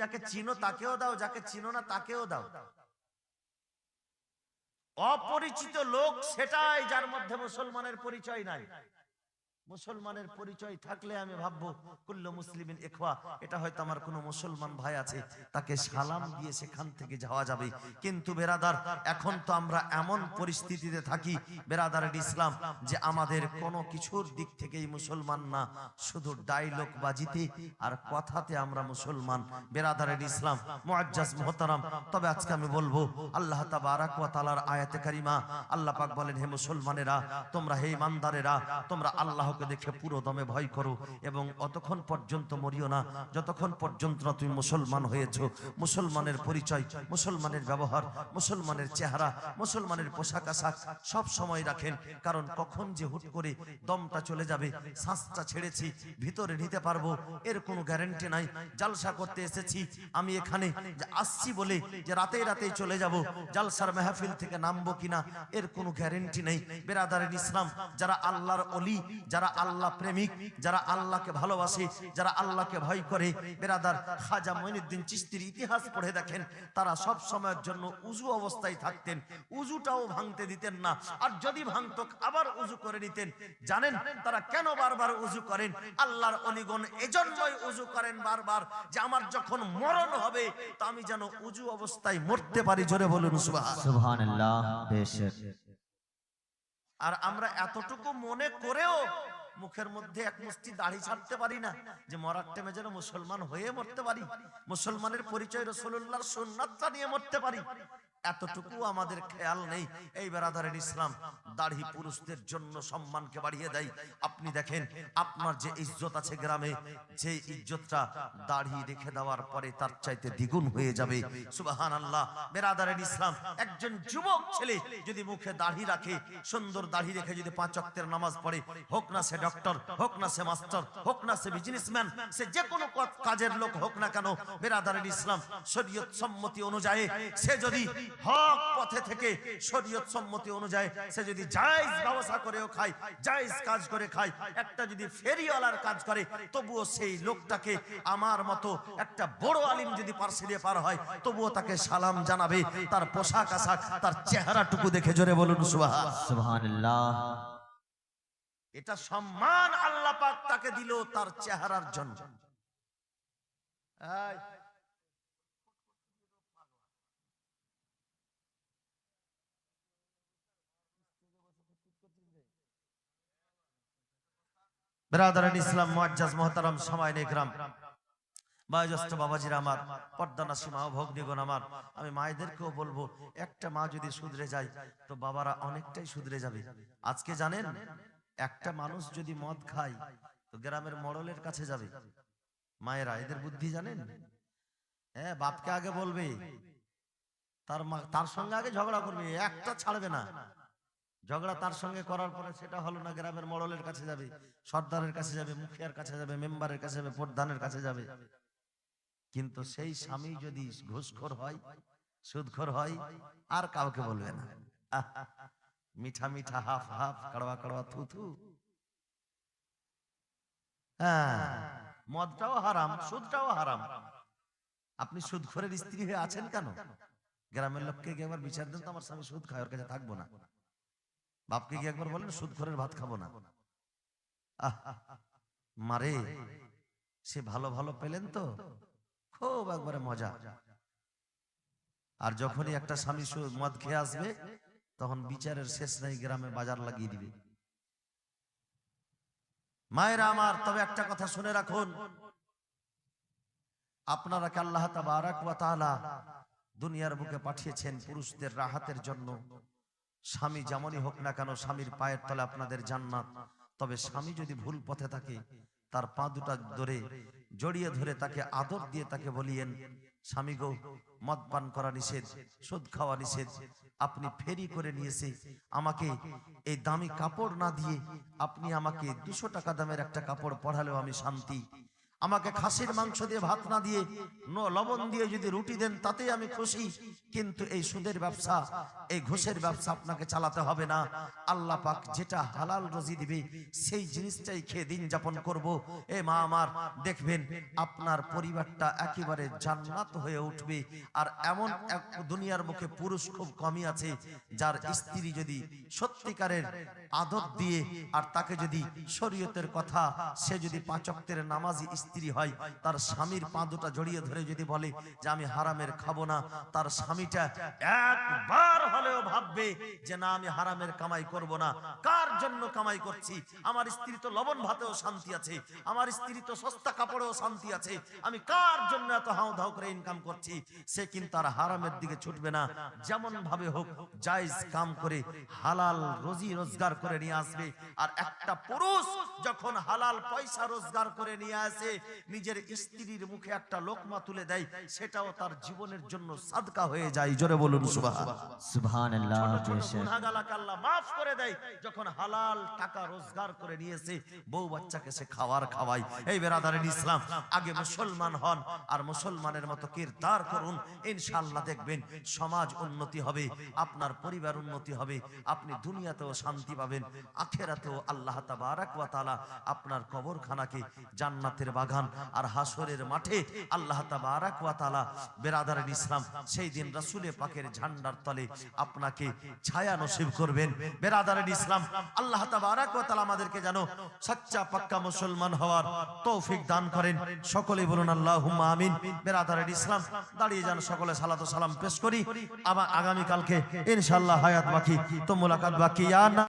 যাকে চিনো তাকেও দাও, যাকে চিনো না তাকেও দাও। অপরিচিত লোক সেটাই যার মধ্যে মুসলমানের পরিচয় নাই। মুসলমানের পরিচয় থাকলে আমি ভাববো, কুল্ল মুসলিমিন একওয়া এটা হয়তো আমার কোনো মুসলমান ভাই আছে, তাকে সালাম দিয়ে সেখান থেকে যাওয়া যাবে। কিন্তু বেরাদার, এখন তো আমরা এমন পরিস্থিতিতে থাকি বেরাদারের ইসলাম, যে আমাদের কোনো কিছুর দিক থেকেই মুসলমান না, শুধু ডায়লগ বাজিতে আর কথাতে আমরা মুসলমান। বেরাদারের ইসলাম, মুআজ্জাজ মুহতারাম, তবে আজকে আমি বলব, আল্লাহ তাবারাক ওয়া তাআলার আয়াতে কারিমা, আল্লাহ পাক বলেন, হে মুসলমানেরা, তোমরা হে ইমানদারেরা, তোমরা আল্লাহকে দেখে পুরো দমে ভয় করো এবং অতক্ষণ পর্যন্ত মরিও না। যতক্ষণ পর্যন্ত না তুমি মুসলমান হয়েছো। মুসলমানের পরিচয়, মুসলমানের ব্যবহার, মুসলমানের চেহারা, মুসলমানের পোশাক আশাক সব সময় রাখেন। কারণ কখন যে হুট করে দমটা চলে যাবে, শ্বাসটা ছেড়েছি, ভিতরে নিতে পারব, এর কোনো গ্যারান্টি নাই। জালসা করতে এসেছি, আমি এখানে আসছি বলে যে রাতে রাতে চলে যাব, জালসার মেহফিল থেকে নামবো কিনা, এর কোনো গ্যারেন্টি নেই। বেরাদারের ইসলাম, যারা আল্লাহর অলি, যারা আল্লাহ প্রেমিক যারা আল্লাহকে ভালোবাসে যারা আল্লাহকে ভয় করে বেরাদার খাজা মঈনুদ্দিন চিস্তির ইতিহাস পড়ে দেখেন তারা সব সময়ের জন্য উজু অবস্থায় থাকতেন উজুটাও ভাঙতে দিতেন না। আর যদি ভাঙতো আবার উজু করে নিতেন। জানেন তারা কেন বারবার উজু করেন? আল্লাহর অলিগণ এজন্যই উজু করেন বারবার যে আমার যখন মরণ হবে তা আমি যেন উজু অবস্থায় মরতে পারি। জোরে বলুন সুবহান। সুবহানাল্লাহ আর আমরা এতটুকু মনে করেও মুখের মধ্যে এক মুষ্টি দাড়ি ছাড়তে পারি না, যে মরার টেমে যেন মুসলমান হয়ে মরতে পারি, মুসলমানের পরিচয় রসুল্লাহর সুন্নাতটা নিয়ে মরতে পারি। এতটুকু আমাদের খেয়াল নেই। এই বেড়াধারের ইসলাম দাড়ি পুরুষদের জন্য সম্মানকে বাড়িয়ে দেয়। আপনি দেখেন, আপনার যে ইজ্জত আছে গ্রামে যে ইজ্জতটা দাড়ি রেখে দেওয়ার পরে তার চাইতে দ্বিগুণ হয়ে যাবে। সুবাহান আল্লাহ বেরাদারের ইসলাম, একজন যুবক ছেলে যদি মুখে দাড়ি রাখে, সুন্দর দাড়ি রেখে যদি পাঁচ অক্তের নামাজ পড়ে, হোক না সে ডক্টর হোক না সে মাস্টার হোক না সে বিজনেসম্যান সে যে কোনো কাজের লোক হোক না কেন, বেরাদারের ইসলাম শরীয়ত সম্মতি অনুযায়ী সে যদি হক পথে থেকে, শরীয়ত সম্মতি অনুযায়ী সে যদি জায়েজ ব্যবসা করেও খায় জায়েজ কাজ করে খায় একটা যদি ফেরিওয়ালার কাজ করে তবুও সেই লোকটাকে আমার মতো একটা বড় আলিম যদি পার্সে দিয়ে পার হয় তবুও তাকে সালাম জানাবে তার পোশাক আশাক তার চেহারাটুকু দেখে জোরে বলুন সুবহানাল্লাহ। এটা সম্মান আল্লাহ পাক তাকে দিল তার চেহারার জন্য। বেরাদারান ইসলাম মুআজ্জাজ মুহতারাম, সময় নেকরাম। বয়োজ্যেষ্ঠ বাবাজির আমার পর্দানা সীমা ভগ্নিগণ আমার। আমি মায়েদেরকেও বলব, একটা মা যদি শুধরে যায়, তো বাবারা অনেকটাই শুধরে যাবে। আজকে জানেন, একটা মানুষ যদি মদ খায়, তো গ্রামের মডলের কাছে যাবে। মায়েরা, এদের বুদ্ধি জানেন? হ্যাঁ বাপকে আগে বলবে। তার মা, তার সঙ্গে আগে ঝগড়া করবে, একটা ছাড়বে না। ঝগড়া তার সঙ্গে করার পরে সেটা হলো না গ্রামের মডলের কাছে যাবে সর্দারের কাছে যাবে মুখিয়ার কাছে যাবে মেম্বারের কাছে যাবে প্রধানের কাছে যাবে। কিন্তু সেই স্বামী যদি ঘুষখোর হয় সুদখোর হয় আর কাউকে বলবে না। মিঠা মিঠা হাফ হাফ কড়বা কড়বা থু থু। হ্যাঁ মদটাও হারাম সুদটাও হারাম। আপনি সুদখোরের স্ত্রী হয়ে আছেন কেন? গ্রামের লোককে গিয়ে একবার বিচার দেন তো আমার স্বামী সুদ খায় ওর কাছে থাকব না। বাপকে গিয়ে একবার বলেন সুদখোরের ভাত খাব না। মারে, সে ভালো ভালো পেলেন তো। খুব একবারে মজা। আর যখনই একটা স্বামী মদ খেয়ে আসবে, তখন বিচারের শেষ নাই, গ্রামে বাজার লাগিয়ে দিবে। মায়েরা আমার, তবে একটা কথা শুনে রাখুন। আপনারা কে আল্লাহ তাবারাক ওয়া তাআলা দুনিয়ার বুকে পাঠিয়েছেন পুরুষদের রাহাতের জন্য। স্বামী যেমনই হোক না কেন স্বামীর পায়ের তলে আপনাদের জান্নাত। তবে স্বামী যদি ভুল পথে থাকে, তার পা দুটা ধরে জড়িয়ে ধরে তাকে আদর দিয়ে তাকে বলিয়েন, স্বামী গো, মদ পান করা নিষেধ, সুদ খাওয়া নিষেধ। আপনি ফেরি করে নিয়েছে, আমাকে এই দামি কাপড় না দিয়ে আপনি আমাকে দুশো টাকা দামের একটা কাপড় পড়ালেও আমি শান্তি। আমাকে খাসির মাংস দিয়ে ভাত না দিয়ে লবণ দিয়ে যদি রুটি দেন তাতেই আমি খুশি। কিন্তু এই সুদের ব্যবসা, এই ঘুষের ব্যবসা আপনাকে চালাতে হবে না। আল্লাহ পাক যেটা হালাল রুজি দিবে, সেই জিনিসটাই খেয়ে দিন যাপন করব। এ মা আমার, দেখবেন আপনার পরিবারটা একেবারে জান্নাত হয়ে উঠবে। আর এমন এক দুনিয়ার মুখে পুরুষ খুব কমই আছে, যার স্ত্রী যদি সত্যিকারের আদর দিয়ে, আর তাকে যদি শরীয়তের কথা, সে যদি পাঁচক্তের নামাজি স্ত্রী হয়, তার স্বামীর পা দুটা জড়িয়ে ধরে যদি বলে যে আমি হারামের খাব না, তার স্বামীটা একবার হলেও ভাববে যে না, আমি হারামের কামাই করব না। কার জন্য কামাই করছি? আমার স্ত্রী তো লবণ ভাতেও শান্তি আছে, আমার স্ত্রী তো সস্তা কাপড়েও শান্তি আছে, আমি কার জন্য এত হাও ধাউ করে ইনকাম করছি? সে কিন্তু আর হারামের দিকে ছুটবে না, যেমন ভাবে হোক জায়েজ কাম করে হালাল রোজি রোজগার করে নিয়ে আসবে। আর একটা পুরুষ যখন হালাল পয়সা রোজগার করে নিয়ে আসে নিজের স্ত্রীর মুখে একটা লোকমা তুলে দেয় সেটাও তার জীবনের জন্য সাদকা হয়ে যায়। জোরে বলুন মাফ করে দেয় যখন হালাল টাকা রোজগার করে নিয়েছে বউ বাচ্চাকে সে খাওয়ার খাওয়াই এই বেরাদারের ইসলাম আগে মুসলমান হন আর মুসলমানের মতো কিরদার করুন ইনশাআল্লাহ দেখবেন সমাজ উন্নতি হবে আপনার পরিবার উন্নতি হবে আপনি দুনিয়াতেও শান্তি পাবেন আখেরাতেও আল্লাহ তাবারাক ওয়া তাআলা আপনার কবরখানাকে জান্নাতের বাগান আর হাসরের মাঠে আল্লাহ তাআলা বেরাদারের ইসলাম, সেই দিন রাসূলের পাকের ঝান্ডার তলে আপনাকে ছায়া নসিব করবেন। বেরাদারের ইসলাম, আল্লাহ তাবারাক আমাদেরকে যেন সচ্চা পাক্কা মুসলমান হওয়ার তৌফিক দান করেন। সকলেই বলুন, আল্লাহুম্মা আমিন। বেরাদারের ইসলাম, দাঁড়িয়ে যান, সকলে সালাত সালাম পেশ করি। আবার আগামীকালকে ইনশাল্লাহ হায়াত বাকি। তো মুলাকাত বাকি না